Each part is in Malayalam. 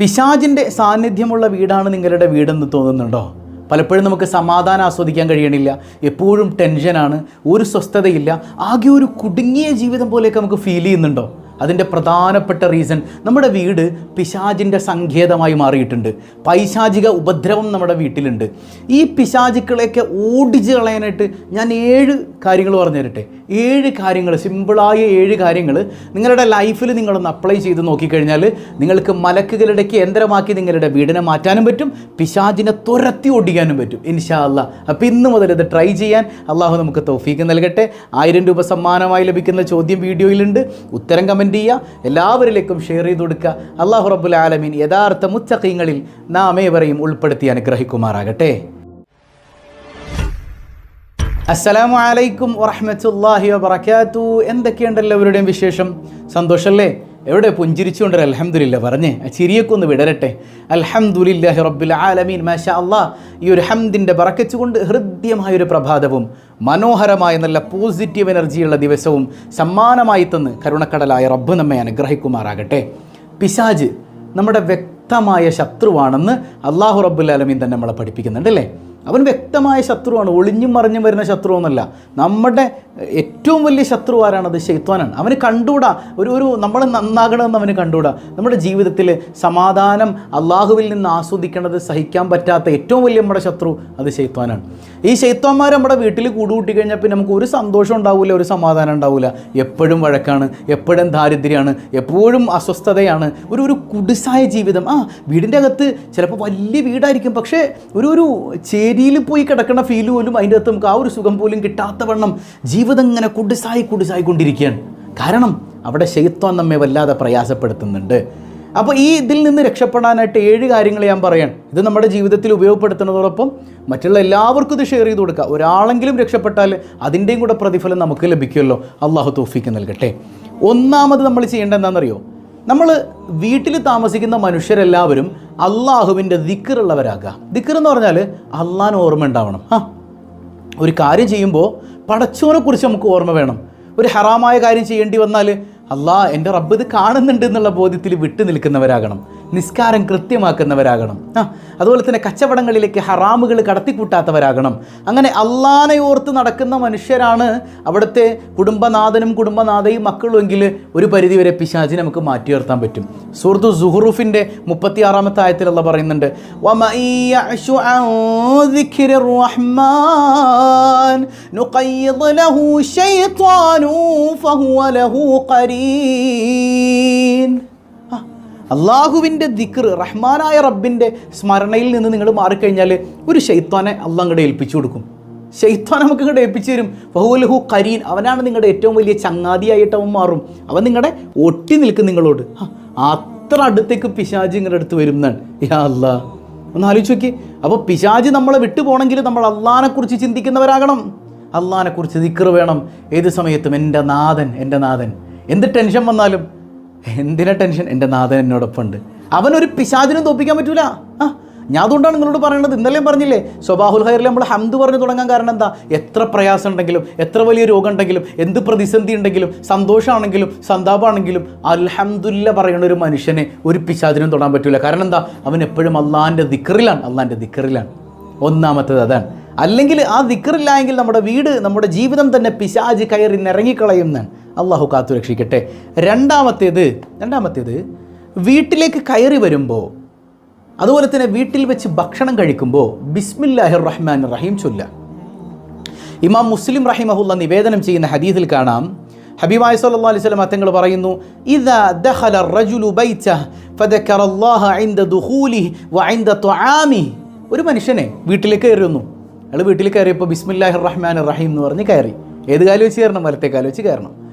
പിശാജിന്റെ സാന്നിധ്യമുള്ള വീടാണ് നിങ്ങളുടെ വീടെന്ന് തോന്നുന്നുണ്ടോ? പലപ്പോഴും നമുക്ക് സമാധാനം ആസ്വദിക്കാൻ കഴിയണില്ല. എപ്പോഴും ടെൻഷനാണ് ഒരു സ്വസ്ഥതയില്ല. ആകെ ഒരു കുടുങ്ങിയ ജീവിതം പോലെയൊക്കെ നമുക്ക് ഫീൽ ചെയ്യുന്നുണ്ടോ? അതിന്റെ പ്രധാനപ്പെട്ട റീസൺ നമ്മുടെ വീട് പിശാജിന്റെ സങ്കേതമായി മാറിയിട്ടുണ്ട്. പൈശാചിക ഉപദ്രവം നമ്മുടെ വീട്ടിലുണ്ട്. ഈ പിശാചുക്കളെയൊക്കെ ഓടിച്ച് കളയാനായിട്ട് ഞാൻ ഏഴ് കാര്യങ്ങൾ പറഞ്ഞു തരട്ടെ. ഏഴ് കാര്യങ്ങൾ സിമ്പിളായ ഏഴ് കാര്യങ്ങൾ നിങ്ങളുടെ ലൈഫിൽ നിങ്ങളൊന്ന് അപ്ലൈ ചെയ്ത് നോക്കിക്കഴിഞ്ഞാൽ നിങ്ങൾക്ക് മലക്കുകളുടെ കേന്ദ്രമാക്കി നിങ്ങളുടെ വീടിനെ മാറ്റാനും പറ്റും പിശാജിനെ തുരത്തി ഓടിക്കാനും പറ്റും ഇൻഷാ അല്ല അപ്പോൾ ഇന്ന് മുതൽ ഇത് ട്രൈ ചെയ്യാൻ അള്ളാഹു നമുക്ക് തൗഫീക്ക് നൽകട്ടെ. ആയിരം രൂപ സമ്മാനമായി ലഭിക്കുന്ന ചോദ്യം വീഡിയോയിലുണ്ട്. ഉത്തരം കമന്റ് ചെയ്യുക. എല്ലാവരിലേക്കും ഷെയർ ചെയ്ത് കൊടുക്കുക. അള്ളാഹു റബ്ബുൽ ആലമീൻ യഥാർത്ഥ മുത്തഖീങ്ങളിൽ നാം ഏവരെയും ഉൾപ്പെടുത്തി അനുഗ്രഹിക്കുമാറാകട്ടെ. അസ്സലാമു അലൈക്കും വറഹ്മത്തുള്ളാഹി വബറകാതുഹു. എന്തൊക്കെയുണ്ടല്ലോ എല്ലാവരുടെയും വിശേഷം? സന്തോഷല്ലേ? എവിടെ പുഞ്ചിരിച്ചുകൊണ്ട് അലഹമില്ല പറഞ്ഞേ? ആ ചിരിയൊക്കെ ഒന്ന് വിടരട്ടെ. അൽഹംദുലില്ലാഹി റബ്ബിൽ ആലമീൻ മാഷാ അല്ലാ ഈ ഒരു ഹംദിന്റെ പറക്കച്ചുകൊണ്ട് ഹൃദ്യമായൊരു പ്രഭാതവും മനോഹരമായ നല്ല പോസിറ്റീവ് എനർജിയുള്ള ദിവസവും സമ്മാനമായി തന്ന് കരുണക്കടലായ റബ്ബ് നമ്മെ അനുഗ്രഹിക്കുമാറാകട്ടെ. പിശാജ് നമ്മുടെ വ്യക്തമായ ശത്രുവാണെന്ന് അള്ളാഹു റബ്ബുൽ ആലമീൻ തന്നെ നമ്മളെ പഠിപ്പിക്കുന്നുണ്ട് അല്ലേ? അവൻ വ്യക്തമായ ശത്രുവാണ്. ഒളിഞ്ഞും മറിഞ്ഞും വരുന്ന ശത്രുവൊന്നുമല്ല നമ്മുടെ ഏറ്റവും വലിയ ശത്രു ആരാണത്? ശൈത്വാനാണ്. അവന് കണ്ടുകൂടാ? ഒരു ഒരു നമ്മൾ നന്നാകണമെന്ന് അവന് കണ്ടുകൂടാ? നമ്മുടെ ജീവിതത്തിൽ സമാധാനം അള്ളാഹുവിൽ നിന്ന് ആസ്വദിക്കേണ്ടത് സഹിക്കാൻ പറ്റാത്ത ഏറ്റവും വലിയ നമ്മുടെ ശത്രു അത് ശൈത്വാനാണ്. ഈ ശൈത്വാന്മാർ നമ്മുടെ വീട്ടിൽ കൂടുകൂട്ടി കഴിഞ്ഞാൽ പിന്നെ നമുക്ക് ഒരു സന്തോഷം ഉണ്ടാവില്ല ഒരു സമാധാനം ഉണ്ടാവില്ല എപ്പോഴും വഴക്കാണ് എപ്പോഴും ദാരിദ്ര്യമാണ് എപ്പോഴും അസ്വസ്ഥതയാണ്. ഒരു ഒരു കുടിസായ ജീവിതം. ആ വീടിന്റെ അകത്ത് ചിലപ്പോൾ വലിയ വീടായിരിക്കും പക്ഷേ ഒരു ഒരു ചേരിയിൽ പോയി കിടക്കുന്ന ഫീൽ പോലും അതിന്റെ അകത്ത് നമുക്ക് ആ ഒരു സുഖം പോലും കിട്ടാത്ത വണ്ണം ജീവിതം ഇങ്ങനെ കുടിസായി കുടിസായി കൊണ്ടിരിക്കുകയാണ്. കാരണം അവിടെ ശൈത്വം നമ്മെ വല്ലാതെ പ്രയാസപ്പെടുത്തുന്നുണ്ട്. അപ്പോൾ ഈ ഇതിൽ നിന്ന് രക്ഷപ്പെടാനായിട്ട് ഏഴ് കാര്യങ്ങൾ ഞാൻ പറയാൻ ഇത് നമ്മുടെ ജീവിതത്തിൽ ഉപയോഗപ്പെടുത്തുന്നതോടൊപ്പം മറ്റുള്ള എല്ലാവർക്കും ഇത് ഷെയർ ചെയ്ത് കൊടുക്കുക ഒരാളെങ്കിലും രക്ഷപ്പെട്ടാൽ അതിന്റെയും കൂടെ പ്രതിഫലം നമുക്ക് ലഭിക്കുമല്ലോ. അള്ളാഹു തോഫിക്ക് നൽകട്ടെ. ഒന്നാമത് നമ്മൾ ചെയ്യേണ്ടത് എന്താണെന്നറിയോ? നമ്മൾ വീട്ടിൽ താമസിക്കുന്ന മനുഷ്യരെല്ലാവരും അള്ളാഹുവിന്റെ ദിക്കറുള്ളവരാകുക ദിക്കർ എന്ന് പറഞ്ഞാൽ അള്ളാൻ ഓർമ്മ ഉണ്ടാവണം. ആ ഒരു കാര്യം ചെയ്യുമ്പോൾ പടച്ചോനെ കുറിച്ച് നമുക്ക് ഓർമ്മ വേണം. ഒരു ഹറാമായ കാര്യം ചെയ്യേണ്ടി വന്നാൽ അള്ളാഹ് എന്റെ റബ്ബ് ഇത് കാണുന്നുണ്ട് എന്നുള്ള ബോധ്യത്തിൽ വിട്ടു നിൽക്കുന്നവരാകണം. നിസ്കാരം കൃത്യമാക്കുന്നവരാകണം. ആ അതുപോലെ തന്നെ കച്ചവടങ്ങളിലേക്ക് ഹറാമുകൾ കടത്തിക്കൂട്ടാത്തവരാകണം. അങ്ങനെ അള്ളാനെ ഓർത്ത് നടക്കുന്ന മനുഷ്യരാണ് അവിടുത്തെ കുടുംബനാഥനും കുടുംബനാഥയും മക്കളുമെങ്കിൽ ഒരു പരിധിവരെ പിശാചി നമുക്ക് മാറ്റി ഉയർത്താൻ പറ്റും. സുഹൃത്തു സുഹറുഫിന്റെ മുപ്പത്തിയാറാമത്തെ ആയത്തിലുള്ള പറയുന്നുണ്ട് "വമൻ ലഹു നുഖയ്യിദ് അള്ളാഹുവിന്റെ ദിക്ർ റഹ്മാനായ റബ്ബിന്റെ സ്മരണയിൽ നിന്ന് നിങ്ങൾ മാറിക്കഴിഞ്ഞാൽ ഒരു ഷെയ്ത്താനെ അള്ളാഹ് അങ്ങോട്ട് ഏൽപ്പിച്ചു കൊടുക്കും. ഷെയ്ത്താൻ നമുക്ക് ഇങ്ങോട്ട് ഏൽപ്പിച്ചു തരും. ഫഹുലഹു കരീൻ അവനാണ് നിങ്ങളുടെ ഏറ്റവും വലിയ ചങ്ങാതിയായിട്ട് അവൻ മാറും. അവൻ നിങ്ങളുടെ ഒട്ടി നിൽക്കും നിങ്ങളോട്. അത്ര അടുത്തേക്ക് പിശാജ് നിങ്ങളുടെ അടുത്ത് വരും എന്നാണ്. യാ അല്ലാ ഒന്ന് ആലോചിച്ച് നോക്കി അപ്പോൾ പിശാജ് നമ്മളെ വിട്ടു പോകണമെങ്കിൽ നമ്മൾ അള്ളാനെക്കുറിച്ച് ചിന്തിക്കുന്നവരാകണം. അള്ളാനെക്കുറിച്ച് ദിക്ർ വേണം. ഏത് സമയത്തും എന്റെ നാഥൻ എന്റെ നാഥൻ. എന്ത് ടെൻഷൻ വന്നാലും എന്തിനാ ടെൻഷൻ? എന്റെ നാഥൻ എന്നോടൊപ്പം ഉണ്ട് അവനൊരു പിശാചിനും തോപ്പിക്കാൻ പറ്റൂല. ആ ഞാൻ അതുകൊണ്ടാണ് നിങ്ങളോട് പറയുന്നത് ഇന്നലെയും പറഞ്ഞില്ലേ സ്വബാഹുൽ ഹൈറിൽ നമ്മൾ ഹംദ് പറഞ്ഞു തുടങ്ങാൻ കാരണം എന്താ? എത്ര പ്രയാസം ഉണ്ടെങ്കിലും എത്ര വലിയ രോഗം ഉണ്ടെങ്കിലും എന്ത് പ്രതിസന്ധി ഉണ്ടെങ്കിലും സന്തോഷമാണെങ്കിലും സന്താപമാണെങ്കിലും അൽഹംദുല്ല പറയുന്ന ഒരു മനുഷ്യനെ ഒരു പിശാചിനും തൊടാൻ പറ്റൂല. കാരണം എന്താ? അവൻ എപ്പോഴും അള്ളാന്റെ ദിക്കറിലാണ് അള്ളാന്റെ ദിക്കറിലാണ് ഒന്നാമത്തേത് അതാണ്. അല്ലെങ്കിൽ ആ ദിക്കറില്ല എങ്കിൽ നമ്മുടെ വീട് നമ്മുടെ ജീവിതം തന്നെ പിശാജ് കയറി നിറങ്ങിക്കളയുന്നതാണ്. അള്ളാഹു കാത്തു രക്ഷിക്കട്ടെ. രണ്ടാമത്തേത് രണ്ടാമത്തേത് വീട്ടിലേക്ക് കയറി വരുമ്പോൾ അതുപോലെ തന്നെ വീട്ടിൽ വെച്ച് ഭക്ഷണം കഴിക്കുമ്പോൾ ബിസ്മില്ലാഹിർ റഹ്മാൻ റഹീം ചൊല്ല. ഇമാം മുസ്ലിം റഹിമഹുല്ല നിവേദനം ചെയ്യുന്ന ഹദീസിൽ കാണാം. ഹബീബായ സല്ലല്ലാഹു അലൈഹി വസല്ലം തങ്ങൾ പറയുന്നു ഇദാ ദഖല റജുലു ബൈതഹ ഫദക്കറ അല്ലാഹ ഇൻദ ദുഖൂലിഹി വഇൻദ തുആമിഹി. ഒരു മനുഷ്യനെ വീട്ടിലേക്ക് കയറി വന്നു. അയാൾ വീട്ടിൽ കയറിയപ്പോൾ ബിസ്മില്ലാഹിർ റഹ്മാൻ റഹീം എന്ന് പറഞ്ഞ് കയറി. ഏത് കാലം വെച്ച് കയറണം? വലത്തെ കാലം വെച്ച് കയറണം.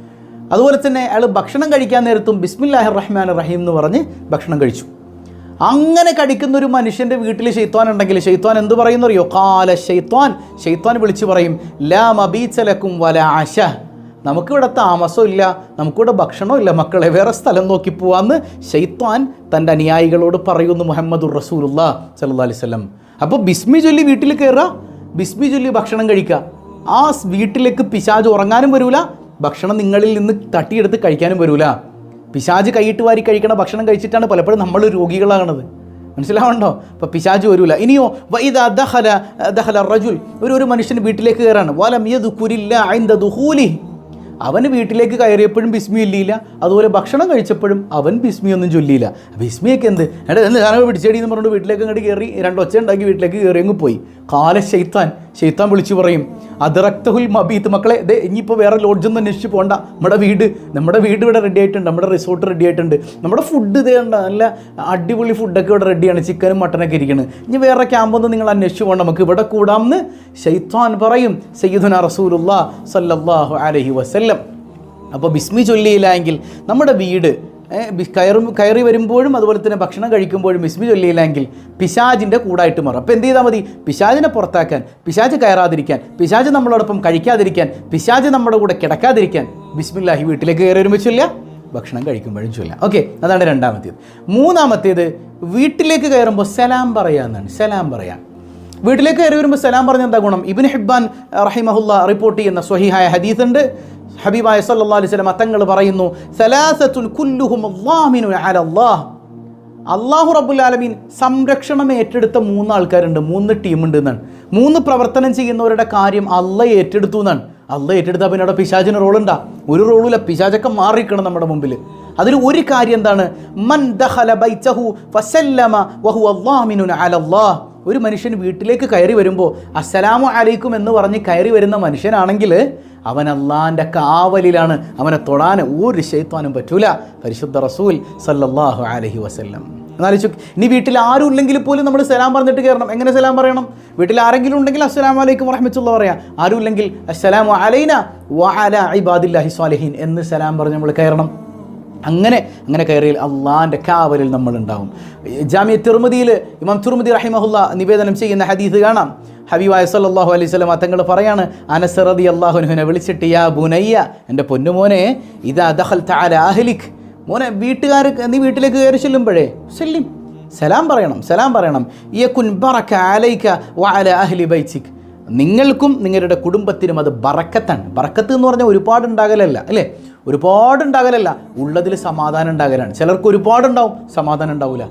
അതുപോലെ തന്നെ അയാൾ ഭക്ഷണം കഴിക്കാൻ നേരത്തും ബിസ്മില്ലാഹിർ റഹ്മാൻ റഹീം എന്ന് പറഞ്ഞ് ഭക്ഷണം കഴിച്ചു. അങ്ങനെ കഴിക്കുന്ന ഒരു മനുഷ്യന്റെ വീട്ടിൽ ഷെയ്ത്വാൻ ഉണ്ടെങ്കിൽ ഷെയ്ത്വാൻ എന്ത് പറയുന്നു അറിയോ കാല ഷെയ്ത്വാൻ ഷെയ്ത്വാൻ വിളിച്ചു പറയും ലാ മബീച്ചലക്കും വല ആശ നമുക്കിവിടെ താമസമില്ല നമുക്കിവിടെ ഭക്ഷണമില്ല മക്കളെ വേറെ സ്ഥലം നോക്കി പോവാന്ന് ഷെയ്ത്വാൻ തന്റെ അനുയായികളോട് പറയുന്നു മുഹമ്മദുർ റസൂലുള്ള സല്ലു അലൈഹി വസല്ലം. അപ്പോൾ ബിസ്മി ചൊല്ലി വീട്ടിൽ കയറുക ബിസ്മി ചൊല്ലി ഭക്ഷണം കഴിക്കുക ആ വീട്ടിലേക്ക് പിശാജ് ഉറങ്ങാനും വരൂല ഭക്ഷണം നിങ്ങളിൽ നിന്ന് തട്ടിയെടുത്ത് കഴിക്കാനും വരൂല. പിശാജ് കൈയിട്ട് വാരി കഴിക്കണ ഭക്ഷണം കഴിച്ചിട്ടാണ് പലപ്പോഴും നമ്മൾ രോഗികളാകണത് മനസ്സിലാവണ്ടോ? അപ്പോൾ പിശാജ് വരൂല. ഇനിയോ വൈദ ദഹല ദഹല റജുൽ ഒരു ഒരു മനുഷ്യൻ വീട്ടിലേക്ക് കയറാണ്. വലം യദ് കുരില്ല ഐന്ത ദുഹൂലി അവന് വീട്ടിലേക്ക് കയറിയപ്പോഴും ബിസ്മി ഇല്ലിയില്ല അതുപോലെ ഭക്ഷണം കഴിച്ചപ്പോഴും അവൻ ബിസ്മി ഒന്നും ചൊല്ലിയില്ല ബിസ്മിയൊക്കെ എന്ത്? എടാ എന്ന് ഞാനോ പിടിച്ചേടി എന്ന് പറഞ്ഞിട്ട് വീട്ടിലേക്ക് അങ്ങോട്ട് കയറി രണ്ട് ഒച്ച ഉണ്ടാക്കി വീട്ടിലേക്ക് കയറി അങ്ങ് പോയി. കാല ശൈത്താൻ. ശൈത്താൻ വിളിച്ചു പറയും അതിറക്തഹുൽ മബീത്ത് മക്കളെ ദേ ഇനിയിപ്പോൾ വേറെ ലോഡ്ജൊന്നും അന്വേഷിച്ച് പോകണ്ട നമ്മുടെ വീട് നമ്മുടെ വീട് ഇവിടെ റെഡി ആയിട്ടുണ്ട് നമ്മുടെ റിസോർട്ട് റെഡി ആയിട്ടുണ്ട്. നമ്മുടെ ഫുഡ് ഇതേ ഉണ്ട് നല്ല അടിപൊളി ഫുഡൊക്കെ ഇവിടെ റെഡിയാണ് ചിക്കനും മട്ടനൊക്കെ ഇരിക്കുന്നത് ഇനി വേറെ ക്യാമ്പൊന്നും നിങ്ങൾ അന്വേഷിച്ച് പോകണ്ട നമുക്ക് ഇവിടെ കൂടാമെന്ന് ശൈത്താൻ പറയും സയ്യിദുന റസൂലുല്ലാ സല്ലാഹു അലഹി വസല്ലം. അപ്പോൾ ബിസ്മി ചൊല്ലിയില്ല എങ്കിൽ നമ്മുടെ വീട് കയറി കയറി വരുമ്പോഴും അതുപോലെ തന്നെ ഭക്ഷണം കഴിക്കുമ്പോഴും മിസ്ബി ചൊല്ലിയില്ലെങ്കിൽ പിശാജിന്റെ കൂടായിട്ട് മാറും. അപ്പോൾ എന്ത് ചെയ്താൽ മതി? പിശാജിനെ പുറത്താക്കാൻ പിശാജ് കയറാതിരിക്കാൻ പിശാജ് നമ്മളോടൊപ്പം കഴിക്കാതിരിക്കാൻ പിശാജ് നമ്മുടെ കൂടെ കിടക്കാതിരിക്കാൻ ബിസ്മില്ലാഹി വീട്ടിലേക്ക് കയറി വരുമ്പോൾ ചൊല്ലുക ഭക്ഷണം കഴിക്കുമ്പോഴും ചൊല്ലാം ഓക്കെ അതാണ് രണ്ടാമത്തേത്. മൂന്നാമത്തേത് വീട്ടിലേക്ക് കയറുമ്പോൾ സലാം പറയാന്നാണ്. സലാം പറയാം. വീട്ടിലേക്ക് കയറി വരുമ്പോൾ സലാം പറഞ്ഞ എന്താ ഗുണം? ഇബിൻ ഹിബ്ബാൻ റഹിമഹുല്ല റിപ്പോർട്ട് ചെയ്യുന്ന സ്വഹിഹായ ഹദീസ് ഉണ്ട് ഹബീബായ സല്ലാ അലൈഹി വസല്ലം തങ്ങൾ പറയുന്നു സലാസത്തുൻ കുല്ലുഹും അലല്ലാഹ് അള്ളാഹു റബുല്ലാലമീൻ സംരക്ഷണം ഏറ്റെടുത്ത മൂന്ന് ആൾക്കാരുണ്ട് മൂന്ന് ടീമുണ്ട് എന്നാണ്. മൂന്ന് പ്രവർത്തനം ചെയ്യുന്നവരുടെ കാര്യം അല്ല ഏറ്റെടുത്തു എന്നാണ്. അല്ല ഏറ്റെടുത്താൽ പിന്നെ അവിടെ പിശാചിന് റോളുണ്ടാ. ഒരു റോളുമില്ല പിശാചൊക്കെ മാറിക്കണം നമ്മുടെ മുമ്പിൽ അതിൽ ഒരു കാര്യം എന്താണ്? മൻ ദഹല ബൈതഹു ഫസല്ലമ വഹു അല്ലാമിനുൻ അലല്ലാഹ് ഒരു മനുഷ്യൻ വീട്ടിലേക്ക് കയറി വരുമ്പോൾ അസ്സലാമു അലൈക്കും എന്ന് പറഞ്ഞ് കയറി വരുന്ന മനുഷ്യനാണെങ്കിൽ അവൻ അള്ളാന്റെ കാവലിലാണ്. അവനെ തൊടാൻ ഒരു ശൈത്വാനും പറ്റൂല. പരിശുദ്ധ റസൂൽ സല്ലല്ലാഹു അലഹി വസല്ലം. എന്നാലോചിച്ചു ഇനി വീട്ടിൽ ആരും ഇല്ലെങ്കിൽ പോലും നമ്മൾ സലാം പറഞ്ഞിട്ട് കയറണം. എങ്ങനെ സലാം പറയണം? വീട്ടിൽ ആരെങ്കിലും ഉണ്ടെങ്കിൽ അസ്സലാം വലൈക്കും വറഹ്മത്തുള്ള പറയാം. ആരും ഇല്ലെങ്കിൽ അസ്സലാമു അലൈന വ അല ഇബാദില്ലാഹി സ്വാലിഹീൻ എന്ന് സലാം പറഞ്ഞ് നമ്മൾ കയറണം. അങ്ങനെ അങ്ങനെ കയറിയാൽ അള്ളാന്റെ കാവലിൽ നമ്മൾ ഉണ്ടാവും. ജാമ്യ തിർമുദിയിൽ ഇമാം തിർമുദി റഹിമഹുല്ല നിവേദനം ചെയ്യുന്ന ഹദീസ് കാണാം. ഹബീബായ സല്ലല്ലാഹു അലൈഹി സ്വലം തങ്ങൾ പറയാണ് അനസ് റതി അള്ളാഹുനുഹിനെ വിളിച്ചിട്ട് യാ ബുനയ്യ എന്റെ പൊന്നുമോനെ ഇതാ ദഹൽ തആല അഹ്ലിക്. മോനെ വീട്ടുകാർ നീ വീട്ടിലേക്ക് കയറി ചെല്ലുമ്പോഴേ സെല്ലിം സലാം പറയണം സലാം പറയണം. യകുൻ ബറക അലൈക വഅല അഹ്ലി ബൈച്ചിക് നിങ്ങൾക്കും നിങ്ങളുടെ കുടുംബത്തിനും അത് ബറക്കത്താണ്. ബറക്കത്ത് എന്ന് പറഞ്ഞാൽ ഒരുപാട് ഉണ്ടാകലല്ല അല്ലേ? ഒരുപാട് ഉണ്ടാകലല്ല ഉള്ളതിൽ സമാധാനം ഉണ്ടാകലാണ്. ചിലർക്ക് ഒരുപാടുണ്ടാവും സമാധാനം ഉണ്ടാവില്ല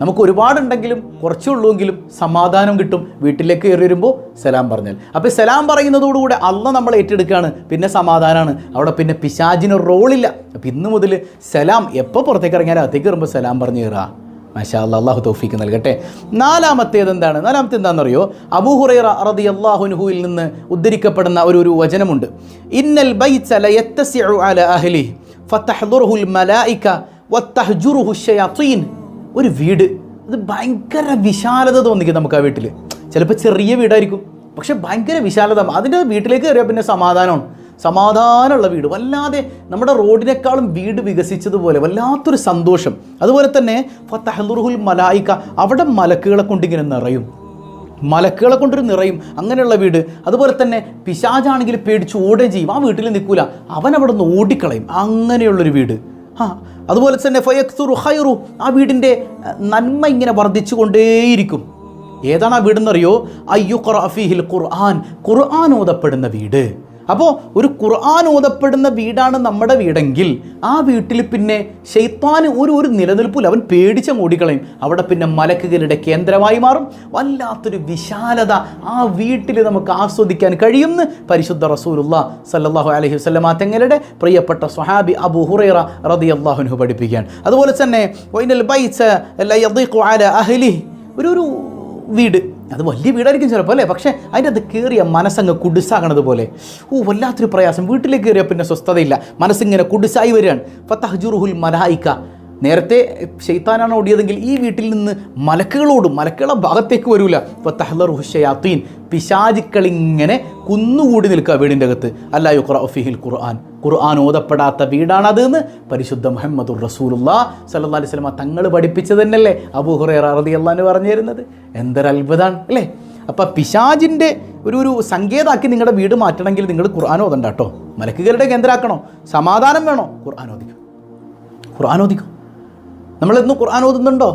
നമുക്ക് ഒരുപാടുണ്ടെങ്കിലും കുറച്ചേ ഉള്ളൂവെങ്കിലും സമാധാനം കിട്ടും. വീട്ടിലേക്ക് കയറി വരുമ്പോൾ സലാം പറഞ്ഞാൽ. അപ്പോൾ സലാം പറയുന്നതോടുകൂടെ അള്ള നമ്മൾ ഏറ്റെടുക്കുകയാണ് പിന്നെ സമാധാനമാണ് അവിടെ പിന്നെ പിശാജിന് റോളില്ല അപ്പോൾ ഇന്ന് മുതൽ സലാം എപ്പോൾ പുറത്തേക്ക് ഇറങ്ങിയാലും അകത്തേക്ക് കയറുമ്പോൾ സലാം പറഞ്ഞു കയറുക മാഷാ അള്ളാഹു തൗഫീക്ക് നൽകട്ടെ. നാലാമത്തേത് എന്താണ്? നാലാമത്തെ എന്താണെന്നറിയോ? അബൂഹുറൈറ അറദി അള്ളാഹുനുഹുവിൽ നിന്ന് ഉദ്ധരിക്കപ്പെടുന്ന ഒരു ഒരു വചനമുണ്ട്. ഇന്നൽ അല ഒരു വീട്. അത് ഭയങ്കര വിശാലത തോന്നിക്കും നമുക്ക് ആ വീട്ടിൽ ചിലപ്പോൾ ചെറിയ വീടായിരിക്കും. പക്ഷെ ഭയങ്കര വിശാലത. അതിന്റെ വീട്ടിലേക്ക് കയറിയാൽ പിന്നെ സമാധാനമാണ്. സമാധാനമുള്ള വീട് വല്ലാതെ നമ്മുടെ റോഡിനേക്കാളും വീട് വികസിച്ചതുപോലെ വല്ലാത്തൊരു സന്തോഷം. അതുപോലെ തന്നെ ഫത്തഹദുറുഹുൽ മലായിക്ക അവിടെ മലക്കുകളെ കൊണ്ടിങ്ങനെ നിറയും. മലക്കുകളെ കൊണ്ടൊരു നിറയും അങ്ങനെയുള്ള വീട്. അതുപോലെ തന്നെ പിശാജാണെങ്കിൽ പേടിച്ച് ഓടുകയും ചെയ്യും. ആ വീട്ടിൽ നിൽക്കൂല. അവൻ അവിടെ നിന്ന് ഓടിക്കളയും. അങ്ങനെയുള്ളൊരു വീട്. ആ അതുപോലെ തന്നെ ഫയക്സുറു ഹൈറു ആ വീടിന്റെ നന്മ ഇങ്ങനെ വർദ്ധിച്ചു കൊണ്ടേയിരിക്കും ഏതാണ് ആ വീടെന്നറിയോ? അയ്യു ഖുർആഫിഹിൽ ഖുർആൻ. ഖുർആൻ ഓതപ്പെടുന്ന വീട്. അപ്പോൾ ഒരു ഖുർആൻ ഓതപ്പെടുന്ന വീടാണ് നമ്മുടെ വീടെങ്കിൽ ആ വീട്ടിൽ പിന്നെ ഷെയ്ത്താന് ഒരു ഒരു നിലനിൽപ്പില്ല അവൻ പേടിച്ച മൂടിക്കളയും. അവിടെ പിന്നെ മലക്കുകളുടെ കേന്ദ്രമായി മാറും. വല്ലാത്തൊരു വിശാലത ആ വീട്ടിൽ നമുക്ക് ആസ്വദിക്കാൻ കഴിയുമെന്ന് പരിശുദ്ധ റസൂലുള്ള സല്ലല്ലാഹു അലൈഹി വസല്ലമ തങ്ങളുടെ പ്രിയപ്പെട്ട സ്വഹാബി അബു ഹുറൈറ റളിയല്ലാഹുൻഹു പഠിപ്പിക്കുകയാണ് അതുപോലെ തന്നെ ഒരു ഒരു വീട്. അത് വലിയ വീടായിരിക്കും ചിലപ്പോൾ അല്ലേ? പക്ഷേ അതിന്റെ അത് കയറിയ മനസ്സങ്ങ് കുടിസാകണത് പോലെ. ഓ വല്ലാത്തൊരു പ്രയാസം. വീട്ടിലേക്ക് കയറിയാൽ പിന്നെ സ്വസ്ഥതയില്ല. മനസ്സിങ്ങനെ കുടിസായി വരികയാണ്. ഫത്തഹ്ജുറുഹുൽ മലായിക്ക നേരത്തെ ഷെയ്ത്താനാണ് ഓടിയതെങ്കിൽ ഈ വീട്ടിൽ നിന്ന് മലക്കുകളോടും മലക്കുകളെ ഭാഗത്തേക്ക് വരൂല. തഹ്ലർ ഹുഷയാത്തീൻ പിശാചിക്കളിങ്ങനെ കുന്നുകൂടി നിൽക്കുക വീടിന്റെ അകത്ത്. അല്ല യുഖ്റ ഫിഹിൽ ഖുർആൻ. ഖുർആൻ ഓതപ്പെടാത്ത വീടാണത് എന്ന് പരിശുദ്ധ മുഹമ്മദ് റസൂലുള്ള സല്ലാ അലൈഹി വസല്ലമ തങ്ങൾ പഠിപ്പിച്ചത് തന്നെയല്ലേ? അബൂ ഹുറൈറ റളിയല്ലാഹു പറഞ്ഞു തരുന്നത് അല്ലേ? അപ്പം പിശാജിന്റെ ഒരു ഒരു സങ്കേതാക്കി നിങ്ങളുടെ വീട് മാറ്റണമെങ്കിൽ നിങ്ങൾ ഖുർആൻ ഓതണ്ട കേട്ടോ. മലക്കുകളുടെ കേന്ദ്രമാക്കണോ സമാധാനം വേണോ? ഖുർആൻ ഓദിക്കും ഖുർആൻ ഓദിക്കും നമ്മളിന്ന് ഖുർആൻ ഓതുന്നുണ്ടോ?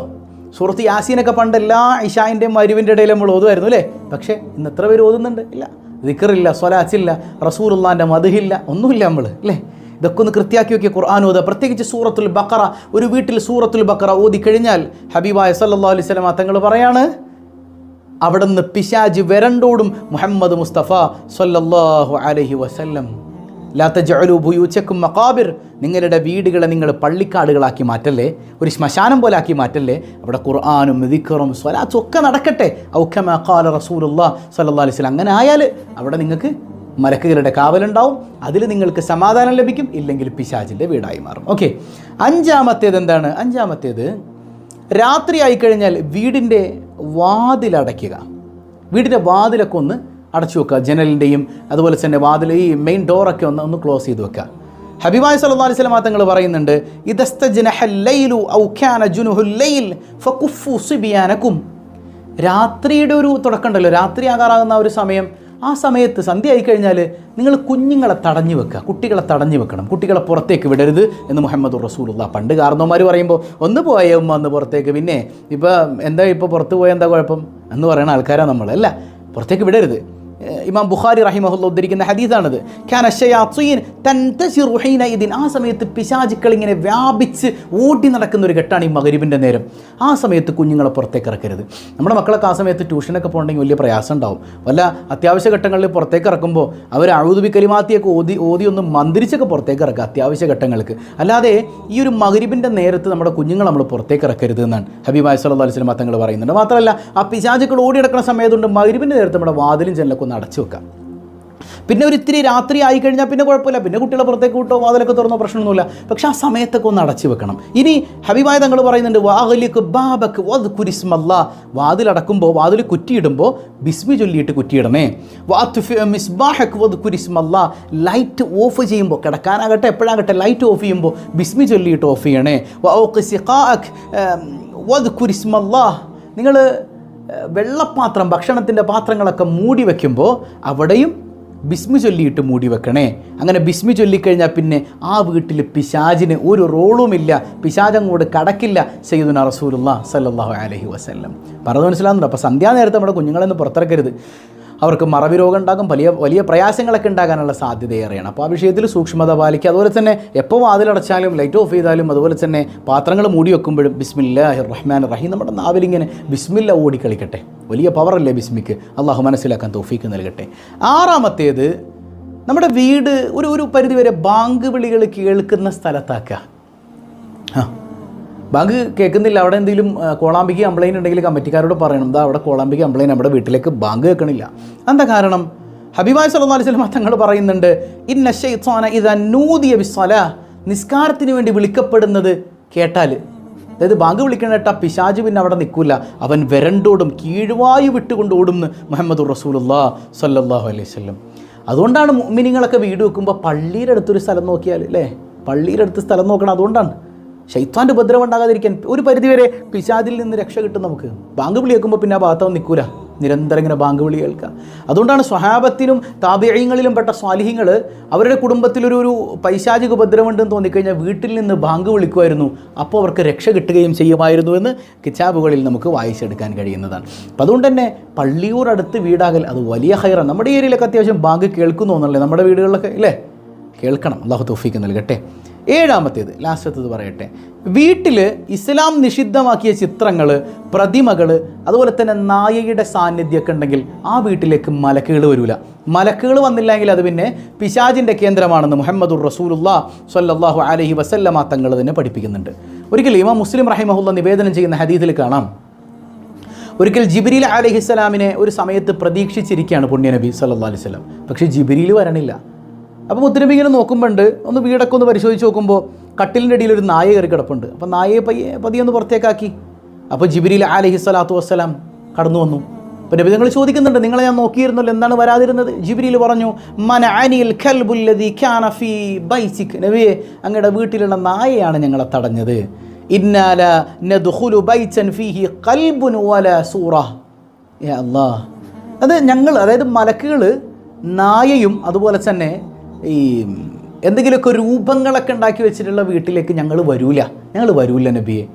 സുഹൃത്ത് യാസീനൊക്കെ പണ്ട് എല്ലാ ഇഷായിന്റെയും മരുവിന്റെ ഇടയിൽ നമ്മൾ ഓതുമായിരുന്നു അല്ലേ? പക്ഷേ ഇന്ന് എത്ര പേര് ഓതുന്നുണ്ട്? ഇല്ല. ദിക്കറില്ല സ്വലാച്ചില്ല റസൂറുല്ലാന്റെ മധുഹില്ല ഒന്നുമില്ല നമ്മൾ അല്ലേ? ഇതൊക്കെ ഒന്ന് കൃത്യാക്കി നോക്കിയ ഖുർആൻ ഓതുക. പ്രത്യേകിച്ച് സൂറത്തുൽ ബക്കറ ഒരു വീട്ടിൽ സൂറത്തുൽ ബക്കറ ഓതി കഴിഞ്ഞാൽ ഹബീബായ സല്ലാ അലൈഹി വസല്ലം തങ്ങൾ പറയാണ് അവിടുന്ന് പിശാജ് വരണ്ടോടും മുഹമ്മദ് മുസ്തഫ സല്ലല്ലാഹു അലൈഹി വസല്ലം. ലാത്ത ജഅലു ബുയൂച്ചക്കും മക്കാബിർ നിങ്ങളുടെ വീടുകളെ നിങ്ങൾ പള്ളിക്കാടുകളാക്കി മാറ്റല്ലേ? ഒരു ശ്മശാനം പോലെ ആക്കി മാറ്റല്ലേ? അവിടെ ഖുർആാനും ദിക്കറും സ്വലാത്തും ഒക്കെ നടക്കട്ടെ. ഔഖ മക്കാല റസൂലുള്ള സല്ലല്ലാഹു അലൈഹി വസല്ലം. അങ്ങനെ ആയാൽ അവിടെ നിങ്ങൾക്ക് മലക്കുകളുടെ കാവലുണ്ടാവും. അതിൽ നിങ്ങൾക്ക് സമാധാനം ലഭിക്കും. ഇല്ലെങ്കിൽ പിശാജിന്റെ വീടായി മാറും. ഓക്കെ. അഞ്ചാമത്തേത് എന്താണ്? അഞ്ചാമത്തേത് രാത്രി ആയിക്കഴിഞ്ഞാൽ വീടിന്റെ വാതിലടയ്ക്കുക വീടിന്റെ വാതിലൊക്കെ ഒന്ന് അടച്ചു വെക്കുക ജനലിന്റെയും അതുപോലെ തന്നെ വാതിൽ ഈ മെയിൻ ഡോറൊക്കെ ഒന്ന് ഒന്ന് ക്ലോസ് ചെയ്ത് വെക്കുക. ഹബിബായ് സല്ലല്ലാഹു അലൈഹി വസല്ലം തങ്ങൾ പറയുന്നുണ്ട് രാത്രിയുടെ ഒരു തുടക്കമുണ്ടല്ലോ രാത്രി ആകാറാകുന്ന ഒരു സമയം. ആ സമയത്ത് സന്ധ്യ ആയിക്കഴിഞ്ഞാൽ നിങ്ങൾ കുഞ്ഞുങ്ങളെ തടഞ്ഞു വെക്കുക കുട്ടികളെ തടഞ്ഞു വെക്കണം. കുട്ടികളെ പുറത്തേക്ക് വിടരുത് എന്ന് മുഹമ്മദ് റസൂലുള്ള പണ്ട് കാരണവന്മാർ പറയുമ്പോൾ ഒന്ന് പോയ ഉമ്മ ഒന്ന് പുറത്തേക്ക്. പിന്നെ ഇപ്പോൾ എന്താ ഇപ്പോൾ പുറത്ത് പോയാൽ എന്താ കുഴപ്പം? എന്ന് പറയുന്ന ആൾക്കാരാണ് നമ്മൾ അല്ല പുറത്തേക്ക് വിടരുത്. ഇമാം ബുഖാരി റഹിമഹുല്ല ഉദ്ധരിക്കുന്ന ഹദീസാണിത്. ഖാന ഷയാത്തീൻ തൻതശിറു ഇതിൻ ആ സമയത്ത് പിശാചുക്കൾ ഇങ്ങനെ വ്യാപിച്ച് ഓടി നടക്കുന്ന ഒരു ഘട്ടമാണ് ഈ മകരിബിന്റെ നേരം. ആ സമയത്ത് കുഞ്ഞുങ്ങളെ പുറത്തേക്ക് ഇറക്കരുത്. നമ്മുടെ മക്കളൊക്കെ ആ സമയത്ത് ട്യൂഷനൊക്കെ പോകണമെങ്കിൽ വലിയ പ്രയാസം ഉണ്ടാവും. വല്ല അത്യാവശ്യ ഘട്ടങ്ങളിൽ പുറത്തേക്ക് ഇറക്കുമ്പോൾ അവർ അഴുതുബി കലിമാത്തിയൊക്കെ ഓതി ഓതി ഒന്ന് മന്ത്രിച്ചൊക്കെ പുറത്തേക്ക് ഇറക്കുക അത്യാവശ്യ ഘട്ടങ്ങൾക്ക്. അല്ലാതെ ഈ ഒരു മകരിബിന്റെ നേരത്ത് നമ്മുടെ കുഞ്ഞുങ്ങൾ നമ്മൾ പുറത്തേക്ക് ഇറക്കരുത് എന്നാണ് ഹബീബ് അലൈഹി വസല്ലം തങ്ങൾ പറയുന്നുണ്ട്. മാത്രമല്ല ആ പിശാചുക്കൾ ഓടി നടക്കുന്ന സമയത്തുണ്ട് മകരിബിന്റെ നേരത്ത് നമ്മുടെ വാതിലും ജനലൊക്കെ ഒന്ന് അടച്ചു വെക്കാം. പിന്നെ ഒരു ഇത്തിരി രാത്രി ആയി കഴിഞ്ഞാൽ പിന്നെ കുഴപ്പമില്ല. പിന്നെ കുട്ടികളെ പുറത്തേക്ക് കൂട്ടോ വാതിലൊക്കെ തുറന്നോ പ്രശ്നമൊന്നുമില്ല. പക്ഷെ ആ സമയത്തൊക്കെ ഒന്ന് അടച്ചു വെക്കണം. ഇനി ഹബീബായ തങ്ങൾ പറയുന്നുണ്ട് വാഹലിക്ക് ബാബക്ക് വദ് കുരിസ്മല്ല വാതിലടക്കുമ്പോൾ വാതിൽ കുറ്റിയിടുമ്പോൾ ബിസ്മി ചൊല്ലിയിട്ട് കുറ്റിയിടണേ. മിസ്ബാഹക്ക് വത് കുരിസ്മല്ല ലൈറ്റ് ഓഫ് ചെയ്യുമ്പോൾ കിടക്കാനാകട്ടെ എപ്പോഴാകട്ടെ ലൈറ്റ് ഓഫ് ചെയ്യുമ്പോൾ ബിസ്മി ചൊല്ലിയിട്ട് ഓഫ് ചെയ്യണേ. വ ഓക്ക് സിഖാഖ് വത് കുരിസ്മല്ല നിങ്ങൾ വെള്ളപ്പാത്രം ഭക്ഷണത്തിന്റെ പാത്രങ്ങളൊക്കെ മൂടി വയ്ക്കുമ്പോൾ അവിടെയും ബിസ്മി ചൊല്ലിയിട്ട് മൂടി വെക്കണേ. അങ്ങനെ ബിസ്മി ചൊല്ലിക്കഴിഞ്ഞാൽ പിന്നെ ആ വീട്ടിൽ പിശാജിന് ഒരു റോളുമില്ല. പിശാജങ്ങോട് കടക്കില്ല സയ്യിദുന റസൂലുള്ള സല്ലാഹു അലഹി വസ്ല്ലം. പറഞ്ഞു മനസ്സിലാകുന്നുണ്ട് അപ്പോൾ സന്ധ്യാ നേരത്തെ നമ്മുടെ കുഞ്ഞുങ്ങളെന്ന് പുറത്തിറക്കരുത്. അവർക്ക് മറവി രോഗം ഉണ്ടാകും വലിയ വലിയ പ്രയാസങ്ങളൊക്കെ ഉണ്ടാകാനുള്ള സാധ്യത ഏറെയാണ് അപ്പോൾ ആ വിഷയത്തിൽ സൂക്ഷ്മത പാലിക്കുക. അതുപോലെ തന്നെ എപ്പോൾ വാതിലടച്ചാലും ലൈറ്റ് ഓഫ് ചെയ്താലും അതുപോലെ തന്നെ പാത്രങ്ങൾ മൂടി വെക്കുമ്പോഴും ബിസ്മില്ലാഹി റഹ്മാൻ റഹീം നമ്മുടെ നാവിലിങ്ങനെ ബിസ്മില്ല ഓടിക്കളിക്കട്ടെ വലിയ പവറല്ലേ ബിസ്മിക്ക്? അള്ളാഹു മനസ്സിലാക്കാൻ തോഫീക്ക് നൽകട്ടെ. ആറാമത്തേത് നമ്മുടെ വീട് ഒരു ഒരു പരിധിവരെ ബാങ്ക് വിളികൾ കേൾക്കുന്ന സ്ഥലത്താക്കുക. ആ ബാങ്ക് കേൾക്കുന്നില്ല. അവിടെ എന്തെങ്കിലും കോളാമ്പിക്ക് കംപ്ലൈന്റ് ഉണ്ടെങ്കിൽ കമ്മിറ്റിക്കാരോട് പറയണം. എന്താ അവിടെ കോളാമ്പിക്ക് കംപ്ലൈന്റ് നമ്മുടെ വീട്ടിലേക്ക് ബാങ്ക് കേൾക്കണില്ല. എന്താ കാരണം? ഹബീബായ് സല്ലാ അലൈഹി തങ്ങൾ പറയുന്നുണ്ട് ഇന്ന ഷൈത്വാന ഇത് നൂദിയ വിസ്വല നിസ്കാരത്തിന് വേണ്ടി വിളിക്കപ്പെടുന്നത് കേട്ടാൽ അതായത് ബാങ്ക് വിളിക്കണ കേട്ടാ പിശാജ് പിന്നെ അവിടെ നിൽക്കില്ല അവൻ വരണ്ടോടും കീഴ്വായു വിട്ടുകൊണ്ട് ഓടുന്നു മുഹമ്മദ് റസൂലുള്ള സല്ലല്ലാഹു അലൈഹി വസല്ലം. അതുകൊണ്ടാണ് മിനിങ്ങളൊക്കെ വീട് വെക്കുമ്പോൾ പള്ളിയുടെ അടുത്തൊരു സ്ഥലം നോക്കിയാൽ അല്ലേ പള്ളിയുടെ അടുത്ത് സ്ഥലം നോക്കണം. അതുകൊണ്ടാണ്. ശൈത്താന്റെ ഉപദ്രവം ഉണ്ടാകാതിരിക്കാൻ ഒരു പരിധിവരെ പിശാദിൽ നിന്ന് രക്ഷ കിട്ടും നമുക്ക്. ബാങ്ക് വിളി കേൾക്കുമ്പോൾ പിന്നെ ആ ഭാഗത്തവൻ നിൽക്കൂല. നിരന്തരം ഇങ്ങനെ ബാങ്ക് വിളി കേൾക്കുക. അതുകൊണ്ടാണ് സ്വഹാബത്തിലും താപേയങ്ങളിലും പെട്ട സ്വാലിഹ്യങ്ങൾ അവരുടെ കുടുംബത്തിലൊരു ഒരു പൈശാചിക ഉപദ്രവം ഉണ്ടെന്ന് തോന്നിക്കഴിഞ്ഞാൽ വീട്ടിൽ നിന്ന് ബാങ്ക് വിളിക്കുമായിരുന്നു. അപ്പോൾ അവർക്ക് രക്ഷ കിട്ടുകയും ചെയ്യുമായിരുന്നു എന്ന് കിതാബുകളിൽ നമുക്ക് വായിച്ചെടുക്കാൻ കഴിയുന്നതാണ്. അപ്പം അതുകൊണ്ട് തന്നെ പള്ളിയൂർ അടുത്ത് വീടാകൽ അത് വലിയ ഹൈറാണ്. നമ്മുടെ ഏരിയയിലൊക്കെ അത്യാവശ്യം ബാങ്ക് കേൾക്കുന്നു എന്നല്ലേ നമ്മുടെ വീടുകളിലൊക്കെ ഇല്ലേ? കേൾക്കണം. അള്ളാഹു തൗഫീക്ക് നൽകട്ടെ. ഏഴാമത്തേത് ലാസ്റ്റത്തത് പറയട്ടെ. വീട്ടിൽ ഇസ്ലാം നിഷിദ്ധമാക്കിയ ചിത്രങ്ങൾ പ്രതിമകൾ അതുപോലെ തന്നെ നായയുടെ സാന്നിധ്യമൊക്കെ ഉണ്ടെങ്കിൽ ആ വീട്ടിലേക്ക് മലക്കുകൾ വരില്ല മലക്കുകൾ വന്നില്ലെങ്കിൽ അത് പിന്നെ പിശാജിന്റെ കേന്ദ്രമാണെന്ന് മുഹമ്മദുർ റസൂലുല്ലാ സല്ലാഹു അലഹി വസല്ലമ തങ്ങൾ തന്നെ പഠിപ്പിക്കുന്നുണ്ട്. ഒരിക്കൽ ഇമാം മുസ്ലിം റഹിമഹുല്ല നിവേദനം ചെയ്യുന്ന ഹദീദിൽ കാണാം. ഒരിക്കൽ ജിബിരിൽ അലഹിസ്സലാമിനെ ഒരു സമയത്ത് പ്രതീക്ഷിച്ചിരിക്കുകയാണ് പുണ്യനബി സല്ലല്ലാഹു അലൈഹി വസല്ലം. പക്ഷേ ജിബിരിയിൽ വരണില്ല. അപ്പോൾ മുത്തനബി ഇങ്ങനെ നോക്കുമ്പോണ്ട് ഒന്ന് വീടൊക്കെ ഒന്ന് പരിശോധിച്ച് നോക്കുമ്പോൾ കട്ടിലിന്റെ അടിയിൽ ഒരു നായ കയറി കിടപ്പുണ്ട്. അപ്പോൾ നായയെ പയ്യെ പതിയെ ഒന്ന് പുറത്തേക്കാക്കി. അപ്പോൾ ജിബിരിയിൽ അലഹി സ്വലാത്തു വസ്സലാം കടന്നു വന്നു. അപ്പോൾ നബി നിങ്ങൾ ചോദിക്കുന്നുണ്ട് നിങ്ങളെ ഞാൻ നോക്കിയിരുന്നല്ലോ എന്താണ് വരാതിരുന്നത്? ജിബിരിയിൽ പറഞ്ഞു മന അനിൽ ഖൽബുല്ലതി ഖാനഫി ബൈസിക്. നബിയെ അങ്ങയുടെ വീട്ടിലുള്ള നായയാണ് ഞങ്ങളെ തടഞ്ഞത്. ഫീഹി ഖൽബുൻ സൂറ. യാ അല്ലാഹ്. അത് ഞങ്ങൾ അതായത് മലക്കുകൾ നായയും അതുപോലെ തന്നെ ഈ എന്തെങ്കിലുമൊക്കെ രൂപങ്ങളൊക്കെ ഉണ്ടാക്കി വെച്ചിട്ടുള്ള വീട്ടിലേക്ക് ഞങ്ങൾ വരൂല. ഞങ്ങൾ വരൂല നബിയെ.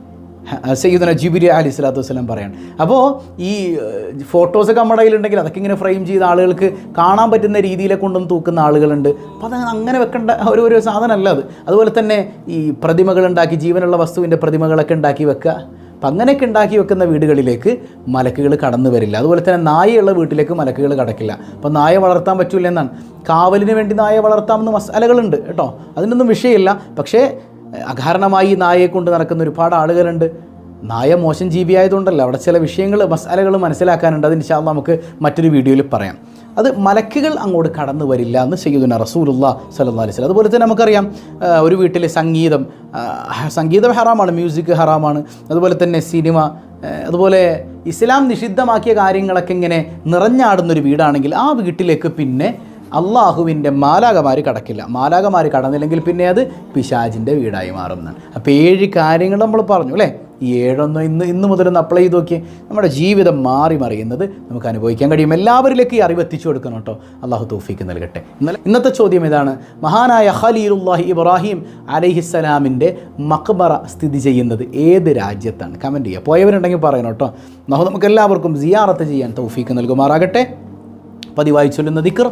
സയ്യിദന ജിബിരി അലി സ്വലാത്തു വസ്സലാം പറയാണ്. അപ്പോൾ ഈ ഫോട്ടോസൊക്കെ നമ്മുടെ കയ്യിലുണ്ടെങ്കിൽ അതൊക്കെ ഇങ്ങനെ ഫ്രെയിം ചെയ്ത ആളുകൾക്ക് കാണാൻ പറ്റുന്ന രീതിയിലെ കൊണ്ടൊന്നും തൂക്കുന്ന ആളുകളുണ്ട്. അപ്പോൾ അത് അങ്ങനെ വെക്കേണ്ട ഒരു ഒരു സാധനമല്ല അത്. അതുപോലെ തന്നെ ഈ പ്രതിമകൾ ഉണ്ടാക്കി ജീവനുള്ള വസ്തുവിന്റെ പ്രതിമകളൊക്കെ ഉണ്ടാക്കി വെക്കുക. അപ്പം അങ്ങനെയൊക്കെ ഉണ്ടാക്കി വെക്കുന്ന വീടുകളിലേക്ക് മലക്കുകൾ കടന്നു വരില്ല. അതുപോലെ തന്നെ നായയുള്ള വീട്ടിലേക്ക് മലക്കുകൾ കടക്കില്ല. അപ്പം നായ വളർത്താൻ പറ്റില്ല എന്നാണ്. കാവലിന് വേണ്ടി നായ വളർത്താമെന്ന് മസാലകളുണ്ട് കേട്ടോ. അതിനൊന്നും വിഷയമില്ല. പക്ഷേ അകാരണമായി നായയെ കൊണ്ട് നടക്കുന്ന ഒരുപാട് ആളുകളുണ്ട്. നായ മോശം ജീവിയായതുകൊണ്ടല്ല. അവിടെ ചില വിഷയങ്ങൾ മസാലകൾ മനസ്സിലാക്കാനുണ്ട്. അത് ഇൻഷാല്ല നമുക്ക് മറ്റൊരു വീഡിയോയിൽ പറയാം. അത് മലക്കുകൾ അങ്ങോട്ട് കടന്നു വരില്ല എന്ന് സയ്യിദുന റസൂലുള്ള സല്ലല്ലാഹു അലൈഹി വസല്ലം. അതുപോലെ തന്നെ നമുക്കറിയാം ഒരു വീട്ടിലെ സംഗീതം സംഗീതം ഹറാമാണ് മ്യൂസിക് ഹറാമാണ് അതുപോലെ തന്നെ സിനിമ അതുപോലെ ഇസ്ലാം നിഷിദ്ധമാക്കിയ കാര്യങ്ങളൊക്കെ ഇങ്ങനെ നിറഞ്ഞാടുന്നൊരു വീടാണെങ്കിൽ ആ വീട്ടിലേക്ക് പിന്നെ അള്ളാഹുവിന്റെ മാലാകമാർ കടക്കില്ല. മാലാകമാർ കടന്നില്ലെങ്കിൽ പിന്നെ അത് പിശാജിന്റെ വീടായി മാറുന്നതാണ് അപ്പോൾ ഏഴ് കാര്യങ്ങൾ നമ്മൾ പറഞ്ഞു അല്ലേ? ഈ ഏഴൊന്നും ഇന്ന് ഇന്ന് മുതലൊന്ന് അപ്ലൈ ചെയ്ത് നോക്കി നമ്മുടെ ജീവിതം മാറി മറിയുന്നത് നമുക്ക് അനുഭവിക്കാൻ കഴിയും. എല്ലാവരിലേക്ക് ഈ അറിവ് എത്തിച്ചു കൊടുക്കണം കേട്ടോ. അള്ളാഹു തൗഫീക്ക് നൽകട്ടെ. ഇന്നലെ ഇന്നത്തെ ചോദ്യം ഇതാണ് മഹാനായ ഖലീലുല്ലാഹി ഇബ്രാഹിം അലഹിസ്സലാമിന്റെ മക്ബറ സ്ഥിതി ചെയ്യുന്നത് ഏത് രാജ്യത്താണ്? കമന്റ് ചെയ്യുക. പോയവരുണ്ടെങ്കിൽ പറയണം കേട്ടോ. നമുക്ക് എല്ലാവർക്കും സിയാറത്ത് ചെയ്യാൻ തൗഫീക്ക് നൽകുമാറാകട്ടെ. പതിവായി ചൊല്ലുന്ന ദിക്ർ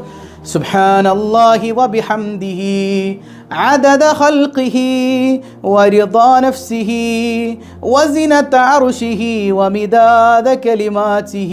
സുബ്ഹാന അല്ലാഹി വബിഹംദിഹി عدد خلقه ورضا نفسه وزنة عرشه ومداد كلماته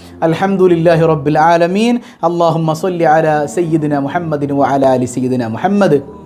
അലഹമുല്ലാഹി റബ്ബുൽ ആലമീൻ. അള്ളാഹു മസൊല്ലി അല സയ്യിദിന മുഹമ്മദിന് അല അലി സയ്യിദിന മുഹമ്മദ്.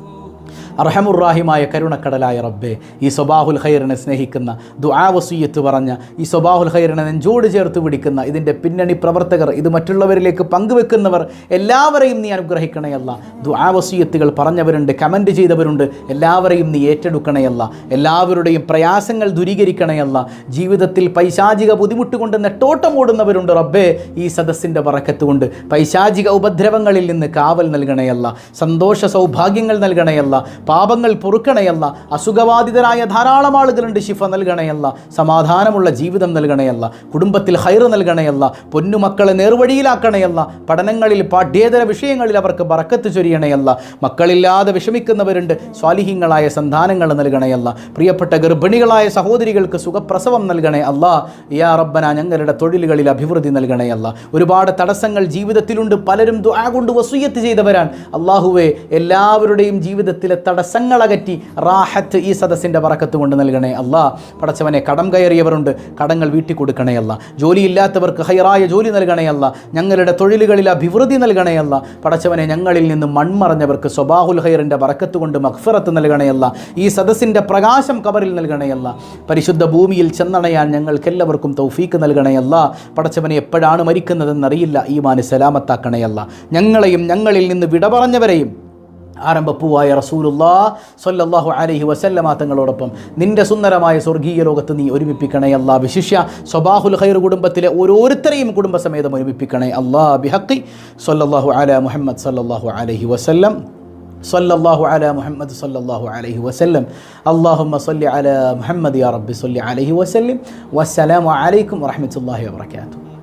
അർഹമുറാഹിമായ കരുണക്കടലായ റബ്ബെ ഈ സ്വബാഹുൽ ഖൈറിനെ സ്നേഹിക്കുന്ന ദുആവസീയത്ത് പറഞ്ഞ ഈ സ്വബാഹുൽ ഖൈറിനെ നെഞ്ചോട് ചേർത്ത് പിടിക്കുന്ന ഇതിന്റെ പിന്നണി പ്രവർത്തകർ ഇത് മറ്റുള്ളവരിലേക്ക് പങ്കുവെക്കുന്നവർ എല്ലാവരെയും നീ അനുഗ്രഹിക്കണയല്ല ദുആവസീയത്തുകൾ പറഞ്ഞവരുണ്ട് കമന്റ് ചെയ്തവരുണ്ട് എല്ലാവരെയും നീ ഏറ്റെടുക്കണയല്ല എല്ലാവരുടെയും പ്രയാസങ്ങൾ ദൂരീകരിക്കണയല്ല ജീവിതത്തിൽ പൈശാചിക ബുദ്ധിമുട്ട് കൊണ്ട് നെട്ടോട്ടമോടുന്നവരുണ്ട് റബ്ബേ ഈ സദസ്സിന്റെ വറക്കത്ത് കൊണ്ട്. പൈശാചിക ഉപദ്രവങ്ങളിൽ നിന്ന് കാവൽ നൽകണയല്ല സന്തോഷ സൗഭാഗ്യങ്ങൾ നൽകണയല്ല പാപങ്ങൾ പൊറുക്കണയല്ല അസുഖബാധിതരായ ധാരാളം ആളുകളുണ്ട് ശിഫ നൽകണയല്ല സമാധാനമുള്ള ജീവിതം നൽകണയല്ല കുടുംബത്തിൽ ഹൈറ് നൽകണയല്ല പൊന്നുമക്കളെ നേർവഴിയിലാക്കണയല്ല പഠനങ്ങളിൽ പാഠ്യേതര വിഷയങ്ങളിൽ അവർക്ക് ബറക്കത്ത് ചൊരിയണയല്ല മക്കളില്ലാതെ വിഷമിക്കുന്നവരുണ്ട് സ്വാലിഹ്യങ്ങളായ സന്താനങ്ങൾ നൽകണയല്ല പ്രിയപ്പെട്ട ഗർഭിണികളായ സഹോദരികൾക്ക് സുഖപ്രസവം നൽകണേ അല്ല യാ റബ്ബന ഞങ്ങളുടെ തൊഴിലുകളിൽ അഭിവൃദ്ധി നൽകണേ ഒരുപാട് തടസ്സങ്ങൾ ജീവിതത്തിലുണ്ട് പലരും ദുആ കൊണ്ട് വസൂയത്ത് ചെയ്തവരാണ് അള്ളാഹുവെ എല്ലാവരുടെയും ജീവിതത്തിലെ തടസ്സങ്ങളകറ്റി റാഹത്ത് ഈ സദസ്സിന്റെ പറക്കത്ത് കൊണ്ട് നൽകണേ അല്ല. പടച്ചവനെ കടം കയറിയവരുണ്ട്. കടങ്ങൾ വീട്ടിൽ കൊടുക്കണേ അല്ല. ജോലിയില്ലാത്തവർക്ക് ഹൈറായ ജോലി നൽകണേ അല്ല. ഞങ്ങളുടെ തൊഴിലുകളിൽ അഭിവൃദ്ധി നൽകണേ അല്ല. പടച്ചവനെ ഞങ്ങളിൽ നിന്ന് മൺമറഞ്ഞവർക്ക് സ്വബാഹുൽ ഹൈറിന്റെ പറക്കത്ത് കൊണ്ട് മഖ്ഫിറത്ത് നൽകണേ അല്ല. ഈ സദസ്സിന്റെ പ്രകാശം കബറിൽ നൽകണേ അല്ല. പരിശുദ്ധ ഭൂമിയിൽ ചെന്നണയാൻ ഞങ്ങൾക്കെല്ലാവർക്കും തൗഫീക്ക് നൽകണേ അല്ല. പടച്ചവനെ എപ്പോഴാണ് മരിക്കുന്നതെന്നറിയില്ല. സലാമത്താക്കണേ അല്ല. ഞങ്ങളെയും ഞങ്ങളിൽ നിന്ന് വിട പറഞ്ഞവരെയും ആരംഭപ്പൂവായ റസൂലുല്ലാ സൊല്ലാഹു അലഹി വസല്ലമ തങ്ങളോടൊപ്പം. നിന്റെ സുന്ദരമായ സ്വർഗീയ ലോകത്ത് നീ ഒരുമിപ്പിക്കണേ അല്ലാ. വിശിഷ്യ സ്വബാഹുൽ ഖൈർ കുടുംബത്തിലെ ഓരോരുത്തരെയും കുടുംബസമേതം ഒരുമിപ്പിക്കണേ അല്ലാ. ബിഹക്കി സൊല്ലാഹു അല മുഹമ്മദ് സല്ലാഹു അലഹി വസല്ലം. സല്ലാഹു അല മുഹമ്മദ് സല്ലാഹു അലൈഹി വസല്ലം. അള്ളാഹു സല്ലി അല മുഹമ്മദ് യാ റബ്ബി സല്ലി അലൈഹി വസല്ലം. വസ്സലാമു അലൈക്കും വറഹമത്തല്ലാഹി വബർക്കാത്തു